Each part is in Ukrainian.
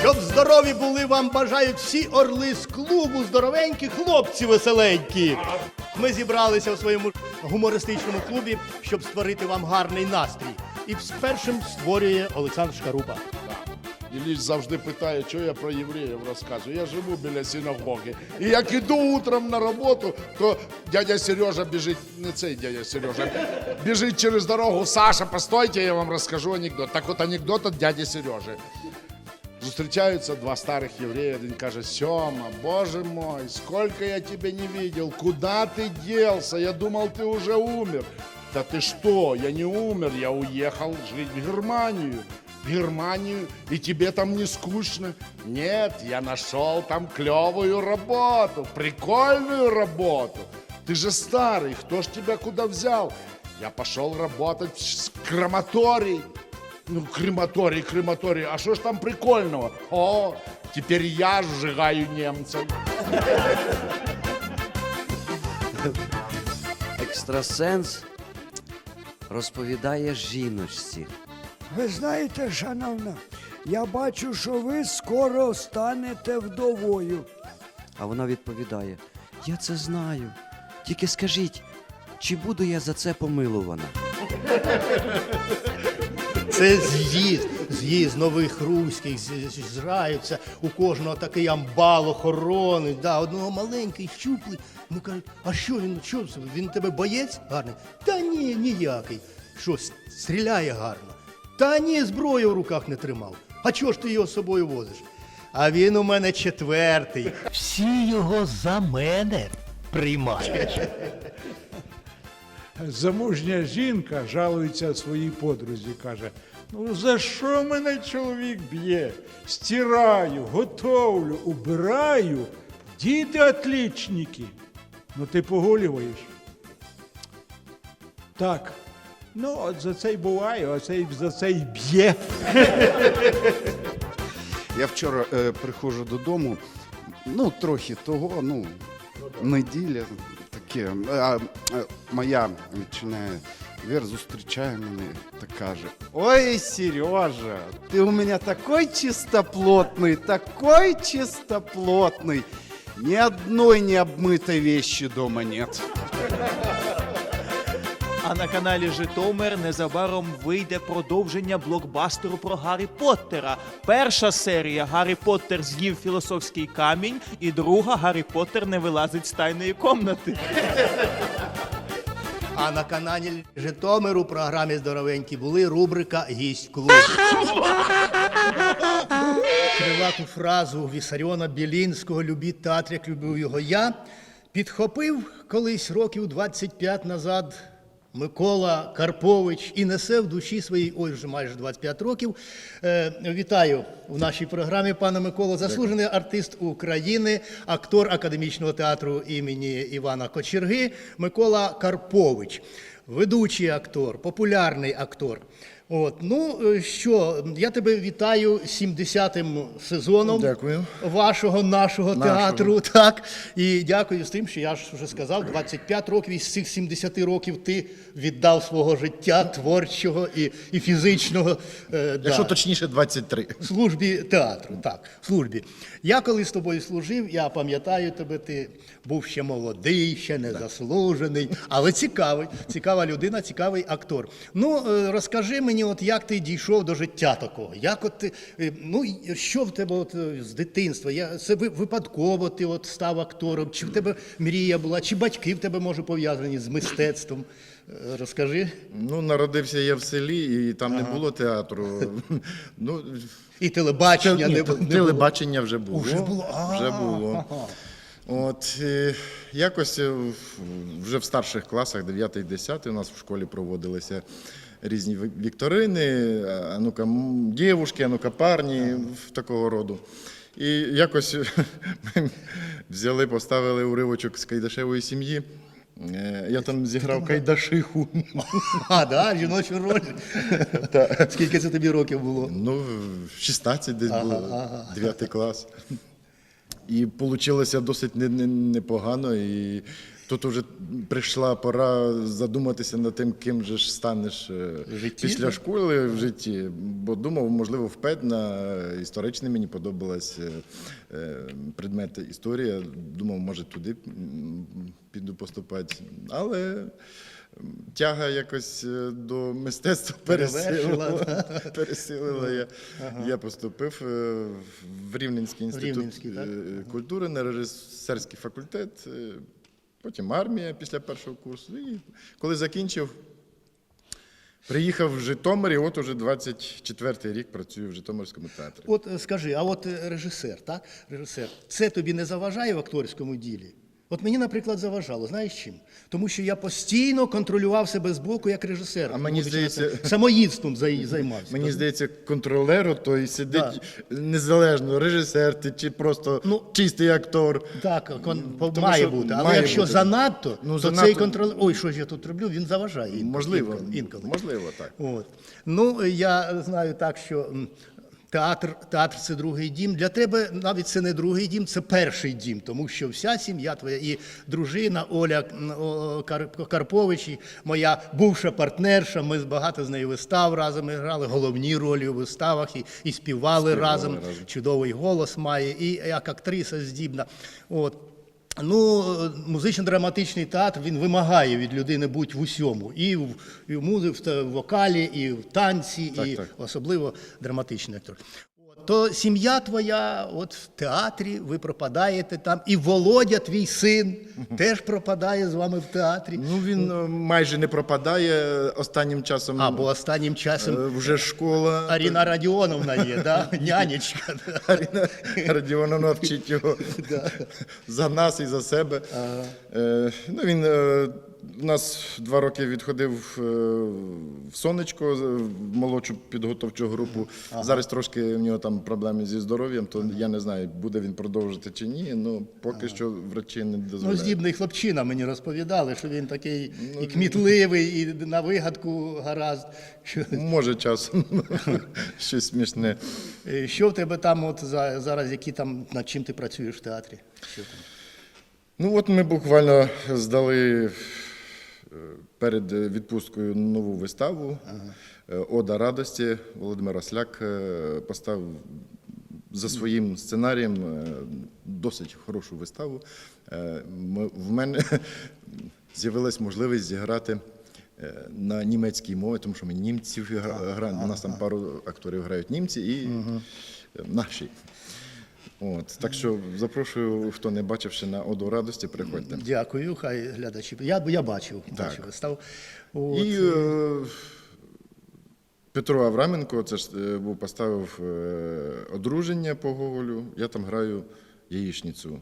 Щоб здорові були, вам бажають всі орли здоровенькі хлопці веселенькі. Ми зібралися у своєму гумористичному клубі, щоб створити вам гарний настрій. І першим створює Олександр Шкарупа. Ілліч завжди питає, що я про євреїв розказую. Я живу біля синагоги. І як іду утром на роботу, то дядя Сережа біжить, не цей дядя Сережа, біжить через дорогу. Саша, постойте, я вам розкажу анекдот. Так от анекдот від дяді Сережи. Зустрічаються два старих єврея. Один каже: Сьома, боже мой, сколько я тебя не видел, куда ты делся? Я думал, ты уже умер. Да ты что, я не умер, я уехал жить в Германию. В Германию, и тебе там не скучно? Нет, я нашел там клевую работу, прикольную работу. Ты же старый, кто ж тебя куда взял? Я пошел работать в крематорий. Ну, крематорий, крематорий. А что ж там прикольного? О, теперь я сжигаю немцев. Екстрасенс розповідає жіночці. Ви знаєте, шановна, я бачу, що ви скоро станете вдовою. А вона відповідає: Я це знаю. Тільки скажіть, чи буду я за це помилувана? Це з'їзд, з'їзд нових руських, з- з- у кожного такий амбал охорони, да, одного маленький, щуплий. Ну кажуть, а що він, що це? Він тебе боєць гарний? Та ні, ніякий. Що, стріляє гарно? Та ні, зброю в руках не тримав. А чого ж ти його з собою возиш? А він у мене четвертий. Всі його за мене приймають. Замужня жінка жалується своїй подрузі, каже: ну за що мене чоловік б'є? Стираю, готовлю, убираю. Діти отлічники. Ну ти погулюєш. Так. Ну, от за це й буває, а цей за це й б'є. Я вчора е, приходжу додому, ну, трохи того, ну, неділя таке. А, е, моя відчиняє двір, зустрічає мене та каже: Ой, Сережа, ти у мене такой чистоплотний, такой чистоплотний. Ни одной необмытой вещи дома нет. А на каналі Житомир незабаром вийде продовження блокбастеру про Гаррі Поттера. Перша серія Гаррі Поттер з'їв філософський камінь, і друга Гаррі Поттер не вилазить з тайної комнати. А на каналі Житомир у програмі Здоровенькі були рубрика Гість клубу. Крилату фразу Вісаріона Білінського Любіть театр, як любив його я. Підхопив колись років 25 назад Микола Карпович і несе в душі своїй, ой, вже майже 25 років. Е, вітаю в нашій програмі, пане Микола, заслужений артист України, актор академічного театру імені Івана Кочерги Микола Карпович. Ведучий актор, популярний актор. От, ну е, що, я тебе вітаю 70-м сезоном Дякую. вашого нашого, театру. Так. І дякую з тим, що я ж вже сказав, 25 років із цих 70 років ти віддав свого життя творчого і, і фізичного. Е, Якщо да точніше, 23. службі театру. Так, службі. Я коли з тобою служив, я пам'ятаю тебе, ти був ще молодий, ще не заслужений, але цікавий, цікава людина, цікавий актор. Ну, е, розкажи мені, от як ти дійшов до життя такого? Як от ти, е, ну, що в тебе от е, з дитинства? Я, це випадково ти от став актором, чи в тебе мрія була, чи батьки в тебе, може, пов'язані з мистецтвом? Е, Розкажи. Ну, народився я в селі, і там не було театру. Ну, І телебачення ні, не, не було. телебачення вже було. Уже було? А, Вже було. ага. От якось вже в старших класах, 9-10, у нас в школі проводилися різні вікторини, а ну-ка, дівушки, а ну-ка, парні, такого роду. І якось ми взяли, поставили уривочок з Кайдашевої сім'ї. Е, Я там зіграв Кайдашиху. А, да, жіночу роль. Скільки це тобі років було? Ну, в 16 десь було, 9 клас. І вийшло досить не- не- непогано. І тут вже прийшла пора задуматися над тим, ким же ж станеш е, житті, після так? школи в житті. Бо думав, можливо, в на історичний мені подобалась е, е, предмет історія. Думав, може, туди піду поступати. Але тяга якось до мистецтва пересилила. пересилила я. Я поступив в Рівненський інститут Рівненський, культури на режисерський факультет, потім армія після першого курсу. І коли закінчив, приїхав в Житомир, і от уже 24-й рік працюю в Житомирському театрі. От е, скажи, а от е, режисер, так? Режисер, це тобі не заважає в акторському ділі? От мені, наприклад, заважало. Знаєш чим? Тому що я постійно контролював себе з боку як режисер. А мені здається- самоїдством займався. Мені здається, контролер той сидить незалежно, режисер ти чи просто Ну, чистий актор. Так, кон, Тому має бути. Але має якщо бути. занадто, Ну, то занадто- цей контролер. Ой, що ж я тут роблю, він заважає. інколи, Можливо, інколи, можливо, так. От. Ну, я знаю так, що театр, театр це другий дім. Для тебе навіть це не другий дім, це перший дім, тому що вся сім'я твоя і дружина Оля Карпович, і моя бувша партнерша. Ми багато з нею вистав разом грали, головні ролі у виставах і, і співали, разом. Чудовий голос має, і як актриса здібна. От. Ну, музично-драматичний театр він вимагає від людини бути в усьому. І в, і в музиці, в вокалі, і в танці, Так, і так. особливо драматичний актор. То сім'я твоя от в театрі, ви пропадаєте там, і Володя, твій син, теж пропадає з вами в театрі. Ну він е, майже не пропадає останнім часом. А, бо останнім часом е, вже школа. Аріна Радіоновна є, да? нянечка. да. Аріна Радіоновна вчить його за нас і за себе. Е, ну, він е, у нас два роки відходив е, в сонечко, в молодшу підготовчу групу. Зараз трошки в нього там проблеми зі здоров'ям, то я не знаю, буде він продовжити чи ні. Ну поки що врачі не Ну, дозволяють. здібний хлопчина мені розповідали, що він такий і кмітливий, і на вигадку гаразд. Може часом щось смішне. Е, Що в тебе там от за, зараз, які там, над чим ти працюєш в театрі? Що там? Ну от ми буквально здали е, перед відпусткою нову виставу е, Ода радості. Володимир Осляк е, поставив за своїм сценарієм е, досить хорошу виставу. В мене з'явилась можливість зіграти на німецькій мові, тому що ми німців гра- граємо. У нас там пару акторів грають німці і наші. От, так що запрошую, хто не бачив ще на Оду радості, приходьте. Дякую, хай глядачі. Я, я бачив, бачив виставу. От. І е, Петро Авраменко, це ж е, був поставив е, одруження по Гоголю. Я там граю яєчницю.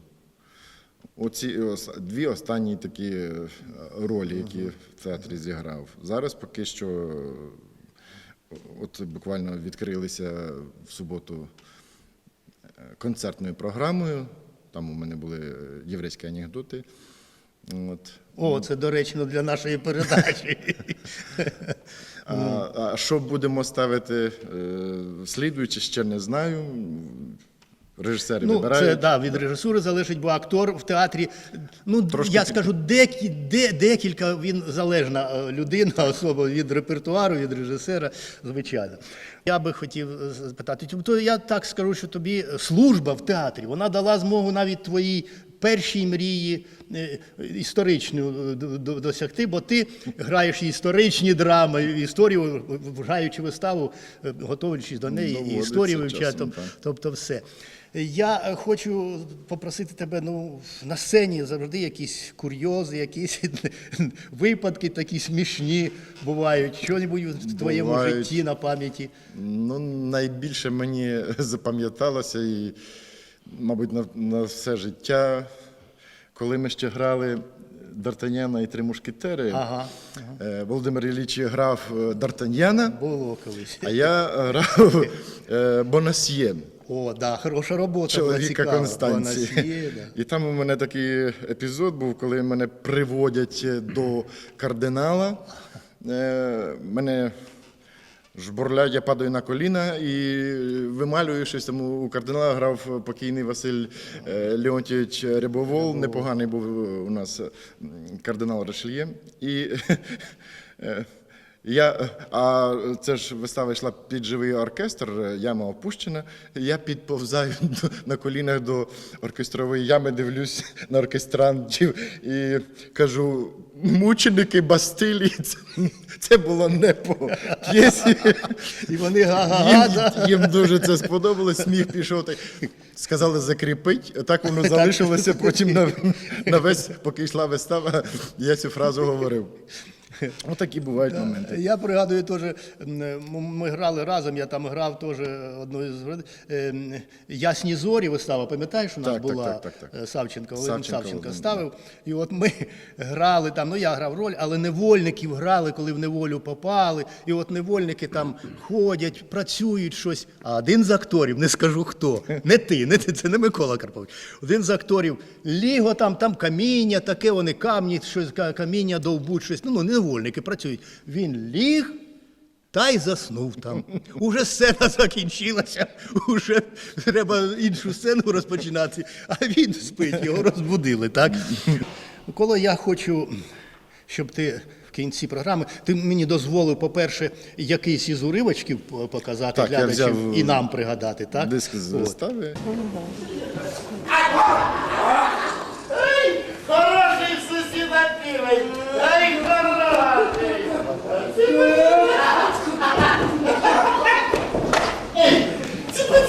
Оці ос- дві останні такі е, ролі, які в театрі зіграв. Зараз поки що, е, от буквально відкрилися в суботу е, концертною програмою. Там у мене були е, єврейські анекдоти. От. О, це доречно для нашої передачі. А, а що будемо ставити е, слідуючи, ще не знаю. Режисери Ну, вибирають. це да, від режисури залежить, бо актор в театрі. Ну, Трошки я скажу, декі, де, декілька він залежна е, людина, особа від репертуару, від режисера, звичайно. Я би хотів е, запитати, то я так скажу, що тобі служба в театрі, вона дала змогу навіть твоїй першій мрії е, історичну досягти, бо ти граєш історичні драми, історію, граючи виставу, готуючись до неї, Доводиться історію вивчати. Тобто все. Я хочу попросити тебе ну, на сцені завжди якісь курйози, якісь випадки такі смішні бувають. Що-небудь в твоєму Бувають. житті на пам'яті. Ну, найбільше мені запам'яталося і, мабуть, на, на все життя, коли ми ще грали Д'Артаньяна і три мушкетери. Ага, е, Володимир Ілліч грав е, Д'Артаньяна, Було колись. а я грав е, Бонасьє. О, да, хороша робота. чоловіка цікава. Констанції. Бонасьє, да. І там у мене такий епізод був, коли мене приводять е, до кардинала. Е, Мене жбурлять, я падаю на коліна і вималюю щось там. У кардинала грав покійний Василь е, Леонтійович Рябовол. Непоганий був у нас кардинал Решельє. І я, а це ж вистава йшла під живий оркестр, яма опущена. Я підповзаю на колінах до оркестрової ями, дивлюсь на оркестрантів і кажу: мученики Бастилії, це, це було не по п'єсі. І вони га-га-га. Їм, їм дуже це сподобалось, сміх пішов. Так, сказали закріпить, так воно залишилося потім на, на весь, поки йшла вистава, я цю фразу говорив. Отакі бувають моменти. Я пригадую теж, ми грали разом, я там грав теж одну із ем, Ясні зорі вистава, пам'ятаєш, у нас Так, так, була так, так, так. е, Савченко, Савченко Савченко ставив. І от ми грали там, ну я грав роль, але невольників грали, коли в неволю попали. І от невольники там ходять, працюють щось. А один з акторів, не скажу хто, не ти, не ти, це не Микола Карпович. Один з акторів ліго там, там каміння, таке вони камні, щось каміння довбуть, щось. Ну, ну невольники працюють. Він ліг. Та й заснув там. Уже сцена закінчилася, уже треба іншу сцену розпочинати, а він спить, його розбудили, так? Коли я хочу, щоб ти в кінці програми, ти мені дозволив, по-перше, якийсь із уривочків показати Так, взяв, і нам пригадати, так? Диск з вистави. Ей, Типа,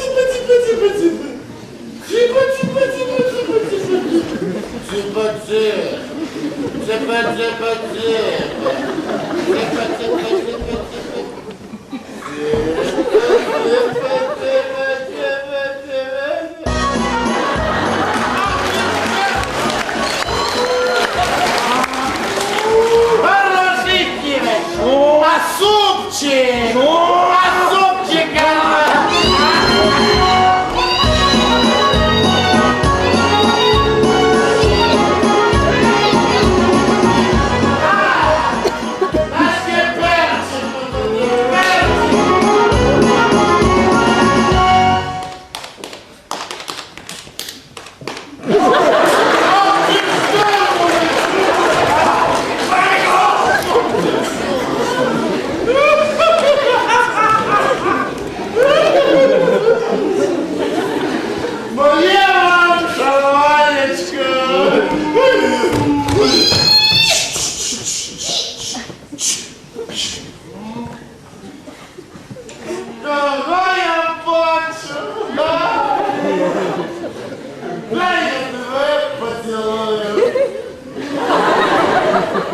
谢。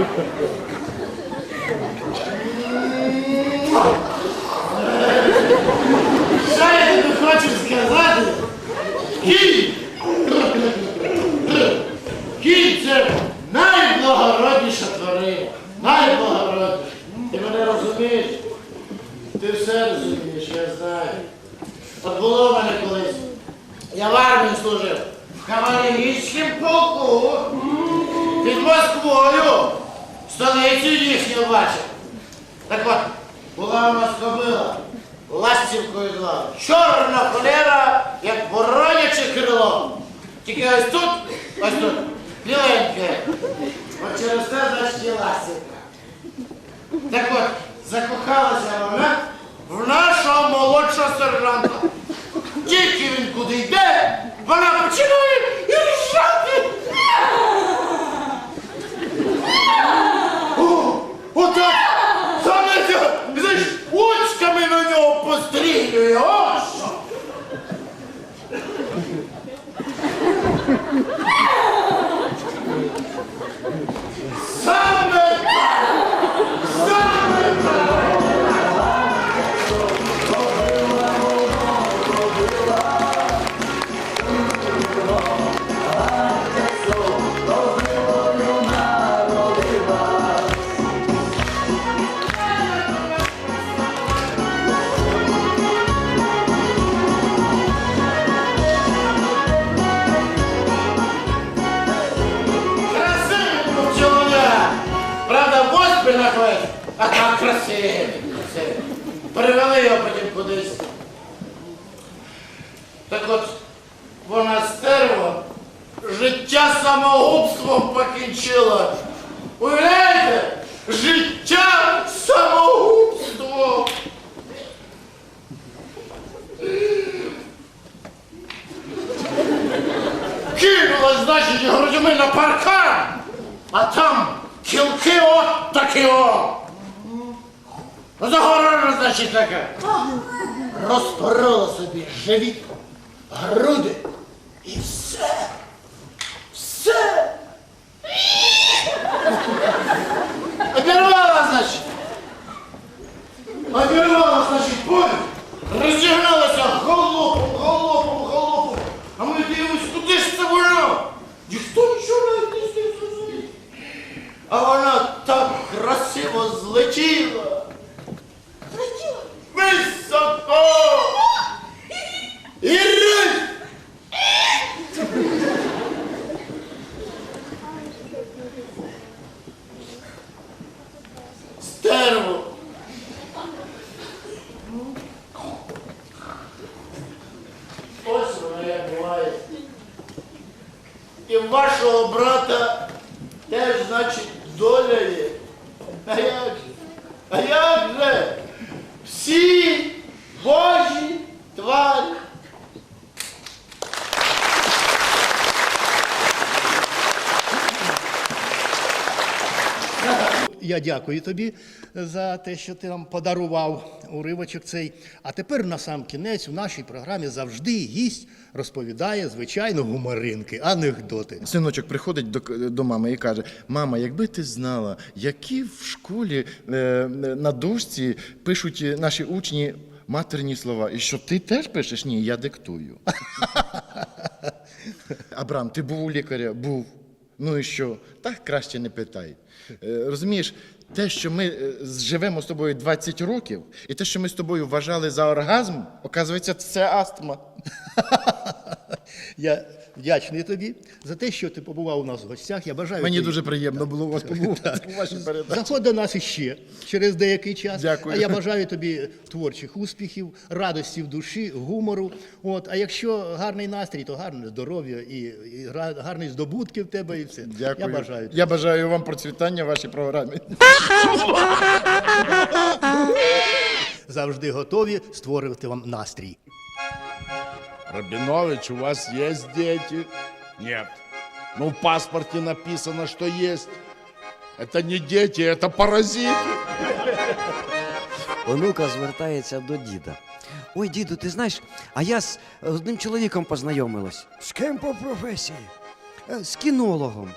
Що я тобі хочу сказати? Кінь! Кінь це найблагородніша тварина. Найблагородніша. Ти мене розумієш? Ти все розумієш, я знаю. От було в мене колись. Я в армії служив. В кавалерійському полку. Під Москвою. Столицю їхню бачив. Так от, була у нас кобила, ластівкою звали. Чорна холера, як вороняче крило. Тільки ось тут, ось тут, біленьке. От через те, значить, і ластівка. Так от, закохалася вона в нашого молодшого сержанта. Тільки він куди йде, вона починає і ржати. О, Отак! Саме очками на нього пострілює, о А так красивий. красивий. Привели його потім кудись. Так от, вона стерва життя самогубством покінчила. Уявляєте? Життя самогубством. Кинулась, значить, грудьми на паркан, а там кілки от такі о. Загорожа, значить, така. Розпорола собі живіт, груди і. Все. Обірвала, значить. Обірвала, значить, поле. Розігналася голопом, голопом, голопом. А ми дивимось, куди ж це воно? Ніхто нічого навіть не зміг зрозуміти. А вона так красиво злетіла. Злетіла. Високо. І раз. Стерво. Ось вона як буває. І в вашого брата теж, значить, доля є. А як же? А як? Всі Божі тварі. Я дякую тобі за те, що ти нам подарував уривочок цей. А тепер на сам кінець у нашій програмі завжди гість розповідає, звичайно, гуморинки, анекдоти. Синочок приходить до, до мами і каже: Мама, якби ти знала, які в школі е, на дошці пишуть наші учні матерні слова. І що ти теж пишеш? Ні, я диктую. Абрам, ти був у лікаря? Був. Ну і що? Так краще не питай. Е, Розумієш, те, що ми е, живемо з тобою 20 років, і те, що ми з тобою вважали за оргазм, оказується, це астма. Я вдячний тобі за те, що ти побував у нас в гостях. Я бажаю Мені тобі- дуже приємно було у вас побувати у вашій передачі. Заходь до нас іще через деякий час. Дякую. А я бажаю тобі творчих успіхів, радості в душі, гумору. От, а якщо гарний настрій, то гарне здоров'я і, і гарні здобутки в тебе, і все. Дякую. Я бажаю. Я бажаю вам процвітання в вашій програмі. Завжди готові створювати вам настрій. Рабинович, у вас есть дети? Нет. Ну, в паспорте написано, что есть. Это не дети, это паразиты. Онука звертається до діда. Ой, діду, ти знаєш, а я з одним чоловіком познайомилась. З ким по професії? Е, З кінологом.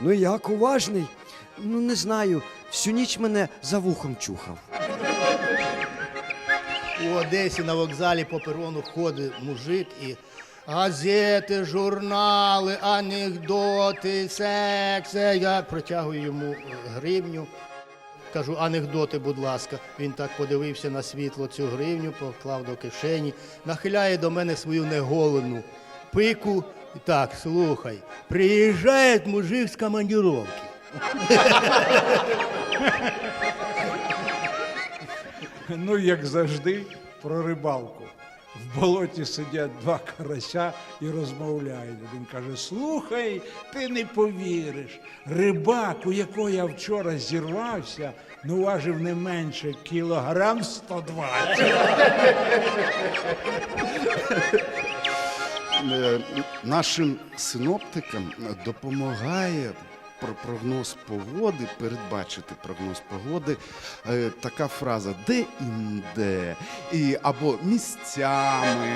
Ну як уважний? Ну, не знаю, всю ніч мене за вухом чухав. У Одесі на вокзалі по перону ходить мужик і газети, журнали, анекдоти, секс. Я протягую йому е, гривню. Кажу, анекдоти, будь ласка. Він так подивився на світло цю гривню, поклав до кишені, нахиляє до мене свою неголену пику. Так, слухай, приїжджає мужик з командировки. Ну, як завжди, про рибалку. В болоті сидять два карася і розмовляють. Він каже: Слухай, ти не повіриш. Рибак, у якого я вчора зірвався, ну важив не менше кілограм 120. Е, Нашим синоптикам допомагає про прогноз погоди, передбачити прогноз погоди. е, Така фраза де-інде і або місцями.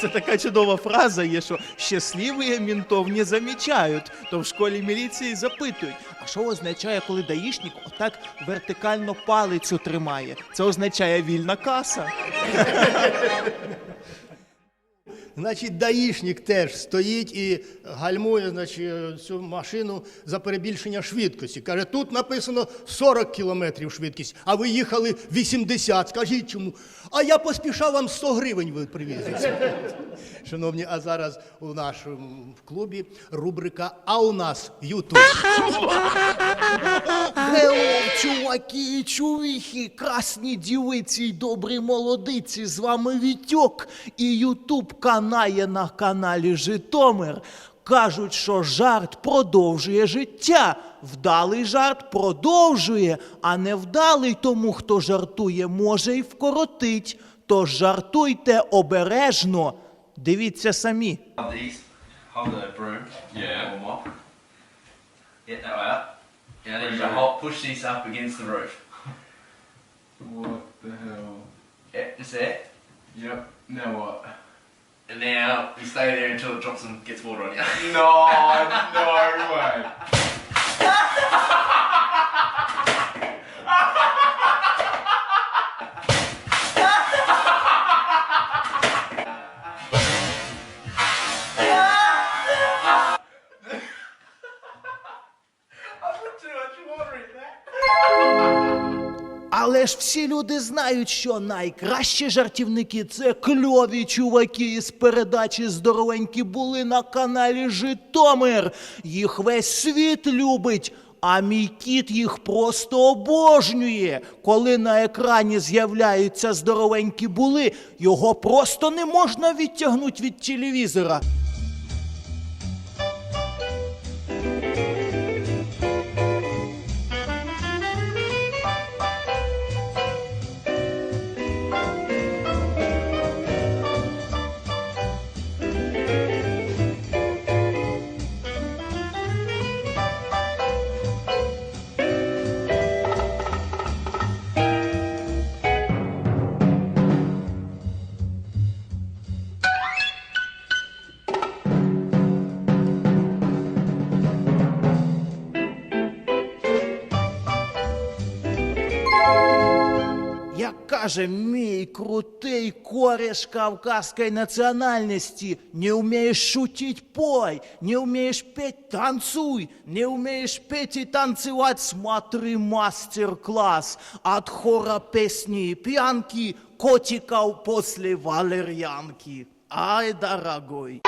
Це така чудова фраза є, що щасливі ментов не замічають. То в школі міліції запитують, а що означає, коли даїшник отак вертикально палицю тримає? Це означає вільна каса. Значить, даїшник теж стоїть і гальмує значить, цю машину за перебільшення швидкості. Каже, тут написано 40 кілометрів швидкість, а ви їхали 80. Скажіть чому? А я поспішав вам 100 гривень ви привізли. Шановні, а зараз у нашому клубі рубрика А у нас Ютуб. Чуваки і чувіхи, красні дівиці й добрі молодиці, з вами Вітьок і Ютуб канає на каналі Житомир. Кажуть, що жарт продовжує життя. Вдалий жарт продовжує, а невдалий тому, хто жартує, може й вкоротить. Тож жартуйте обережно. Дивіться самі. Hold these. Hold the broom. Yeah. Or mop. Get that way up. Yeah, then you go hop, push these up against the roof. What the hell? Yeah, just there. Yep. Now what? And now you stay there until it drops and gets water on you. No, no way. Всі люди знають, що найкращі жартівники це кльові чуваки із передачі здоровенькі були на каналі Житомир. Їх весь світ любить. А мій кіт їх просто обожнює. Коли на екрані з'являються здоровенькі були, його просто не можна відтягнути від телевізора. Як каже мій крутий кореш кавказской национальности, не умеешь шутить – пой, не умеешь петь – танцуй, не умеешь петь и танцевать – смотри мастер-класс. От хора песни и пьянки, котиков после валерьянки. Ай, дорогой!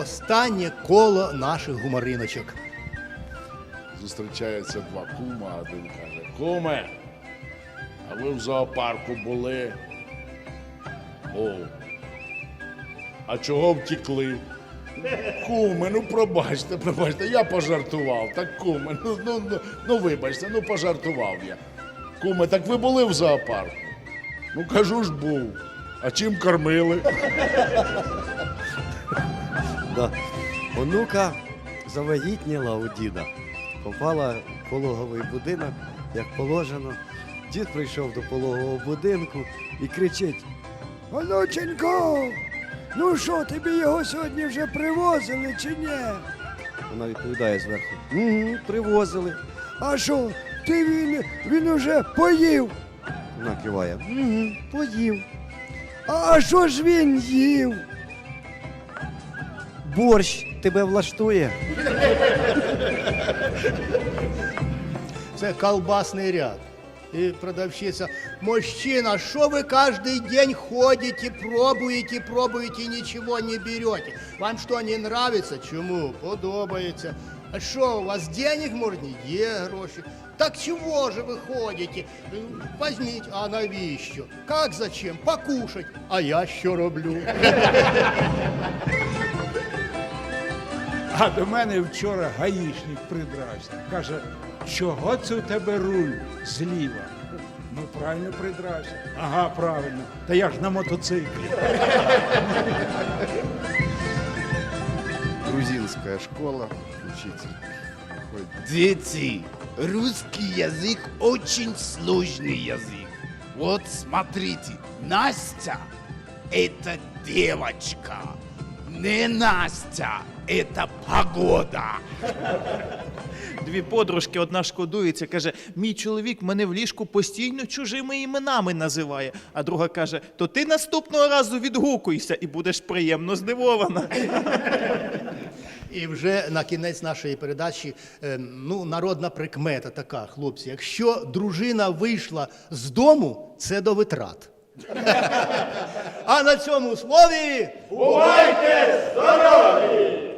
Останнє коло наших гумориночок. Зустрічаються два кума, один каже, куме, а ви в зоопарку були? О. А чого втікли? Куме, ну пробачте, пробачте, я пожартував. Так куме, ну, ну, ну, ну вибачте, ну пожартував я. Куме, так ви були в зоопарку? Ну кажу ж був. А чим кормили? Да. Онука завагітніла у діда. Попала в пологовий будинок, як положено. Дід прийшов до пологового будинку і кричить: Онученько, ну що, тобі його сьогодні вже привозили чи ні? вона відповідає зверху: Угу, привозили. А що, ти він, він уже поїв? Вона киває. Угу, поїв. А що ж він їв? Борщ тебе влаштує. Це колбасний ряд. И продавщица, мужчина, что вы каждый день ходите, пробуете, пробуете, ничего не берете? Вам что, не нравится? Чему? Подобається. А что, у вас денег, может, не є гроші? Так чего же вы ходите? Э, Возьмите, а навіщо? Как зачем? Покушать. А я що роблю? А до мене вчора гаїшник придрався. Каже, чого це у тебе руль зліва? Ну, правильно придрався. Ага, правильно. Та я ж на мотоциклі. Грузинская школа, учитель. Ходит. Дети, русский язык очень сложный язык. Вот смотрите, Настя – это девочка. Не Настя – это погода. Дві подружки, одна шкодується, каже: мій чоловік мене в ліжку постійно чужими іменами називає. А друга каже: то ти наступного разу відгукуйся і будеш приємно здивована. І вже на кінець нашої передачі е, ну, народна прикмета така, хлопці. Якщо дружина вийшла з дому, це до витрат. А на цьому слові бувайте!